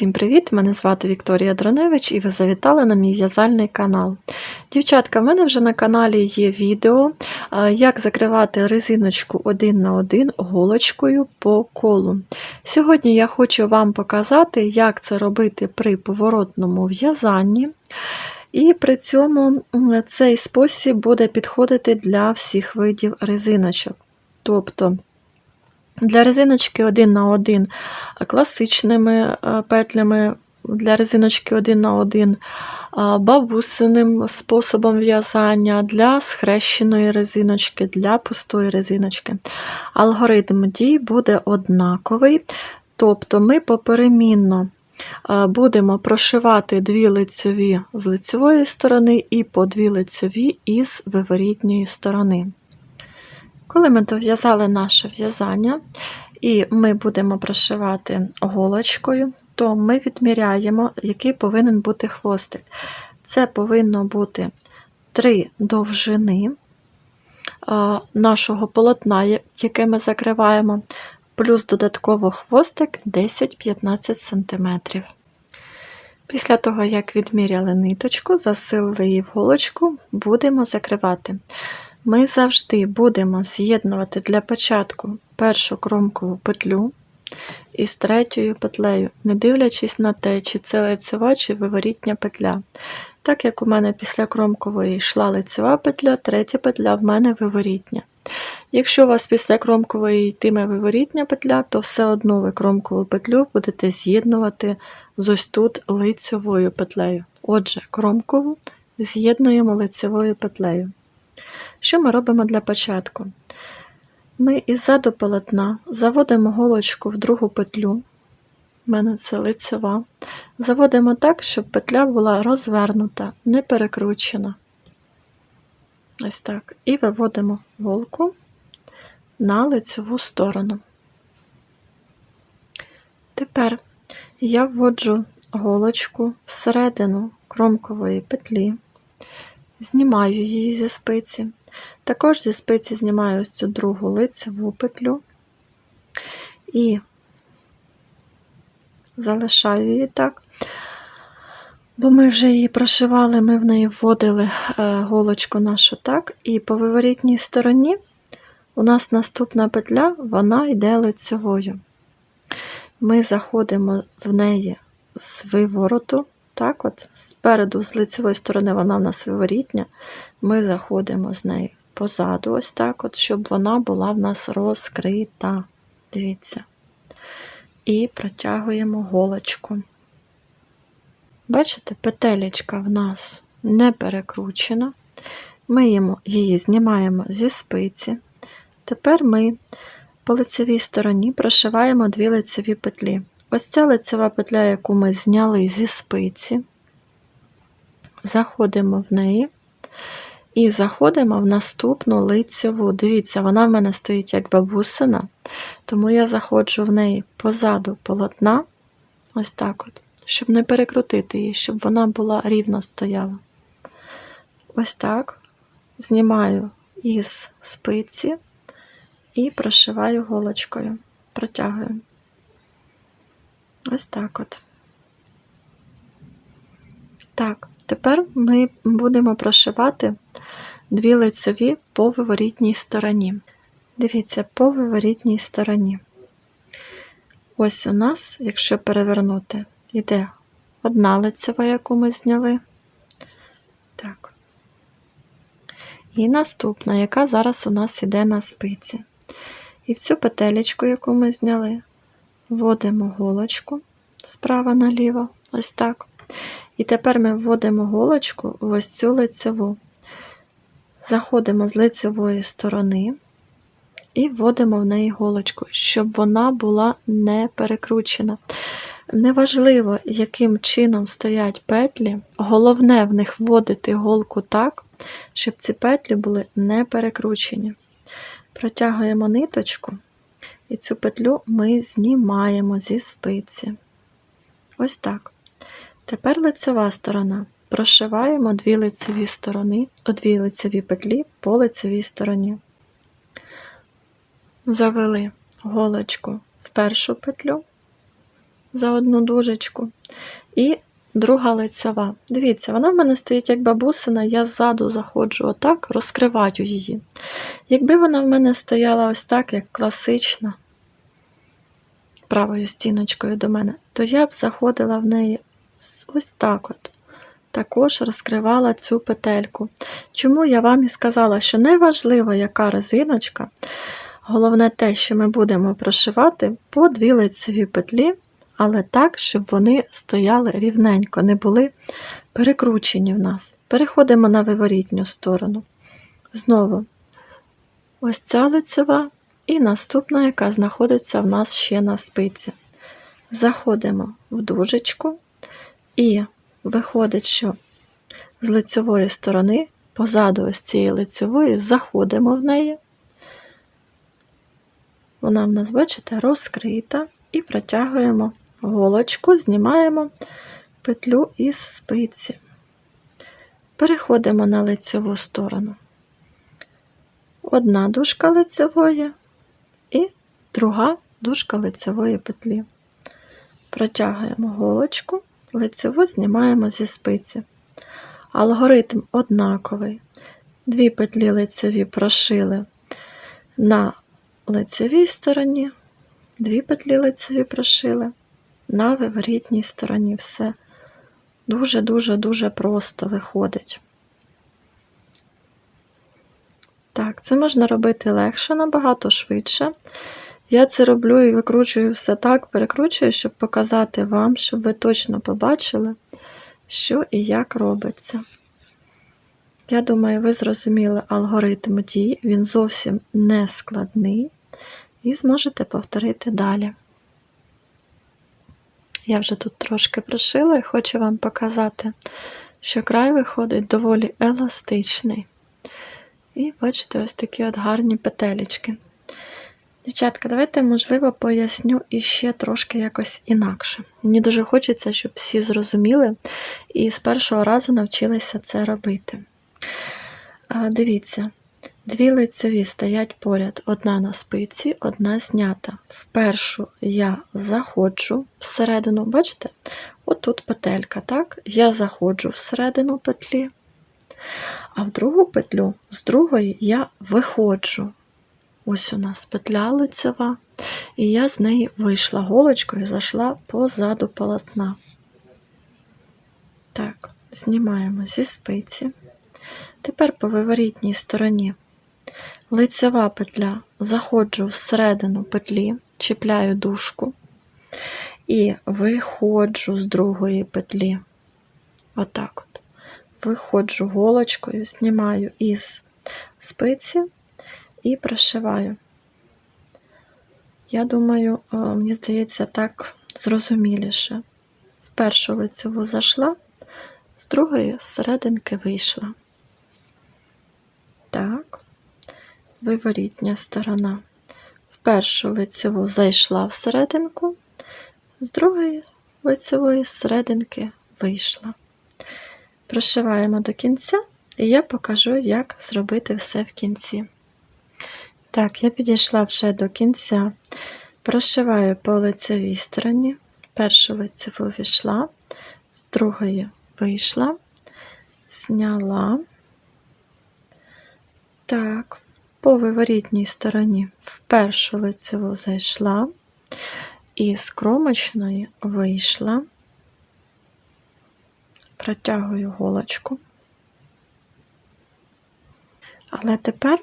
Всім привіт! Мене звати Вікторія Дроневич і ви завітали на мій в'язальний канал. Дівчатка, в мене вже на каналі є відео, як закривати резиночку один на один голочкою по колу. Сьогодні я хочу вам показати, як це робити при поворотному в'язанні. І при цьому цей спосіб буде підходити для всіх видів резиночок. Тобто для резиночки один на один класичними е, петлями, для резиночки один на один бабусиним способом в'язання, для схрещеної резиночки, для пустої резиночки. Алгоритм дій буде однаковий, тобто ми поперемінно е, будемо прошивати дві лицьові з лицьової сторони і по дві лицьові із виворітньої сторони. Коли ми дов'язали наше в'язання, і ми будемо прошивати голочкою, то ми відміряємо, який повинен бути хвостик. Це повинно бути 3 довжини нашого полотна, яке ми закриваємо, плюс додатково хвостик 10-15 см. Після того, як відміряли ниточку, засилили її в голочку, будемо закривати. Ми завжди будемо з'єднувати для початку першу кромкову петлю із третьою петлею, не дивлячись на те, чи це лицева, чи виворітня петля. Так як у мене після кромкової йшла лицева петля, третя петля в мене виворітня. Якщо у вас після кромкової йтиме виворітня петля, то все одно ви кромкову петлю будете з'єднувати з ось тут лицевою петлею. Отже, кромкову з'єднуємо лицевою петлею. Що ми робимо для початку? Ми іззаду полотна заводимо голочку в другу петлю, у мене це лицева, заводимо так, щоб петля була розвернута, не перекручена. Ось так. І виводимо голку на лицеву сторону. Тепер я вводжу голочку всередину кромкової петлі знімаю її зі спиці. Також зі спиці знімаю ось цю другу лицеву петлю і залишаю її так, бо ми вже її прошивали, ми в неї вводили е, голочку нашу так, і по виворітній стороні у нас наступна петля, вона йде лицевою. Ми заходимо в неї з вивороту, так от, Спереду, з лицевої сторони, вона в нас виворітня, ми заходимо з нею позаду, ось так, от, щоб вона була в нас розкрита. Дивіться. І протягуємо голочку. Бачите, петелечка в нас не перекручена. Ми її знімаємо зі спиці. Тепер ми по лицевій стороні прошиваємо дві лицеві петлі. Ось ця лицева петля, яку ми зняли зі спиці, заходимо в неї і заходимо в наступну лицеву. Дивіться, вона в мене стоїть як бабусина, тому я заходжу в неї позаду полотна, ось так от, щоб не перекрутити її, щоб вона була рівно стояла. Ось так. Знімаю із спиці і прошиваю голочкою, протягую. Ось так от. Так, тепер ми будемо прошивати дві лицеві по виворітній стороні. Дивіться, по виворітній стороні. Ось у нас, якщо перевернути, йде одна лицева, яку ми зняли. Так. І наступна, яка зараз у нас йде на спиці. І в цю петелечку, яку ми зняли, вводимо голочку справа наліво, ось так. І тепер ми вводимо голочку в ось цю лицеву. Заходимо з лицевої сторони і вводимо в неї голочку, щоб вона була не перекручена. Неважливо, яким чином стоять петлі, головне в них вводити голку так, щоб ці петлі були не перекручені. Протягуємо ниточку. І цю петлю ми знімаємо зі спиці. Ось так. Тепер лицева сторона. Прошиваємо дві лицеві сторони, дві лицеві петлі по лицевій стороні. Завели голочку в першу петлю, за одну дужечку. І друга лицьова. Дивіться, вона в мене стоїть як бабусина, я ззаду заходжу отак, розкриваю її. Якби вона в мене стояла ось так, як класична, правою стіночкою до мене, то я б заходила в неї ось так от. Також розкривала цю петельку. Чому я вам і сказала, що неважливо, яка резиночка, головне те, що ми будемо прошивати по дві лицеві петлі, але так, щоб вони стояли рівненько, не були перекручені в нас. Переходимо на виворітню сторону. Знову ось ця лицева і наступна, яка знаходиться в нас ще на спиці. Заходимо в дужечку і виходить, що з лицевої сторони, позаду ось цієї лицевої, заходимо в неї. Вона в нас, бачите, розкрита, і протягуємо голочку, знімаємо петлю із спиці. Переходимо на лицеву сторону. Одна дужка лицевої друга дужка лицевої петлі. Протягуємо голочку, лицеву знімаємо зі спиці. Алгоритм однаковий. Дві петлі лицеві прошили на лицевій стороні, дві петлі лицеві прошили на виворітній стороні. Все дуже-дуже-дуже просто виходить. Так, це можна робити легше, набагато швидше. Я це роблю і викручую все так, перекручую, щоб показати вам, щоб ви точно побачили, що і як робиться. Я думаю, ви зрозуміли алгоритм дій, він зовсім не складний, і зможете повторити далі. Я вже тут трошки прошила і хочу вам показати, що край виходить доволі еластичний. І бачите, ось такі от гарні петелечки. Дівчатка, давайте, можливо, поясню іще трошки якось інакше. Мені дуже хочеться, щоб всі зрозуміли і з першого разу навчилися це робити. Дивіться, дві лицеві стоять поряд, одна на спиці, одна знята. В першу я заходжу всередину, бачите? Отут петелька, так? Я заходжу всередину петлі, а в другу петлю з другої я виходжу. Ось у нас петля лицева, і я з неї вийшла голочкою і зайшла позаду полотна. Так, знімаємо зі спиці. Тепер по виворітній стороні лицева петля, заходжу всередину петлі, чіпляю дужку і виходжу з другої петлі. Отак от. Виходжу голочкою, знімаю із спиці і прошиваю. Я думаю, е, мені здається, так зрозуміліше. В першу лицеву зайшла, з другої серединки вийшла. Так, виворітня сторона. В першу лицеву зайшла в серединку, з другої лицевої серединки вийшла. Прошиваємо до кінця, і я покажу, як зробити все в кінці. Так, я підійшла вже до кінця. Прошиваю по лицевій стороні. Першу лицеву війшла, з другої вийшла, зняла. Так, по виворітній стороні в першу лицеву зайшла і з кромочної вийшла, протягую голочку. Але тепер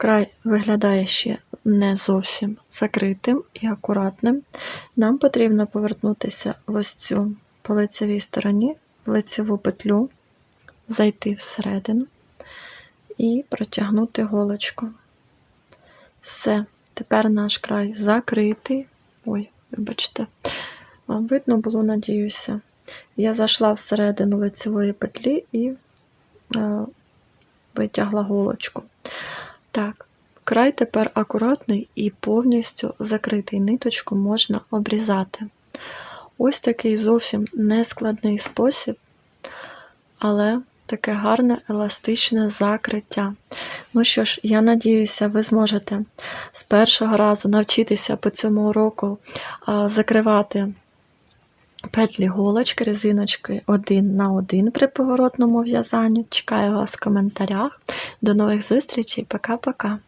край виглядає ще не зовсім закритим і акуратним. Нам потрібно повернутися в ось цю по лицевій стороні, в лицеву петлю, зайти всередину і протягнути голочку. Все, тепер наш край закритий. Ой, вибачте, вам видно було, надіюся. Я зайшла всередину лицевої петлі і е, витягла голочку. Так, край тепер акуратний і повністю закритий. Ниточку можна обрізати. Ось такий зовсім нескладний спосіб, але таке гарне еластичне закриття. Ну що ж, я надіюся, ви зможете з першого разу навчитися по цьому уроку закривати петлі голочки, резиночки один на один при поворотному в'язанні. Чекаю вас в коментарях. До нових зустрічей. Пока-пока.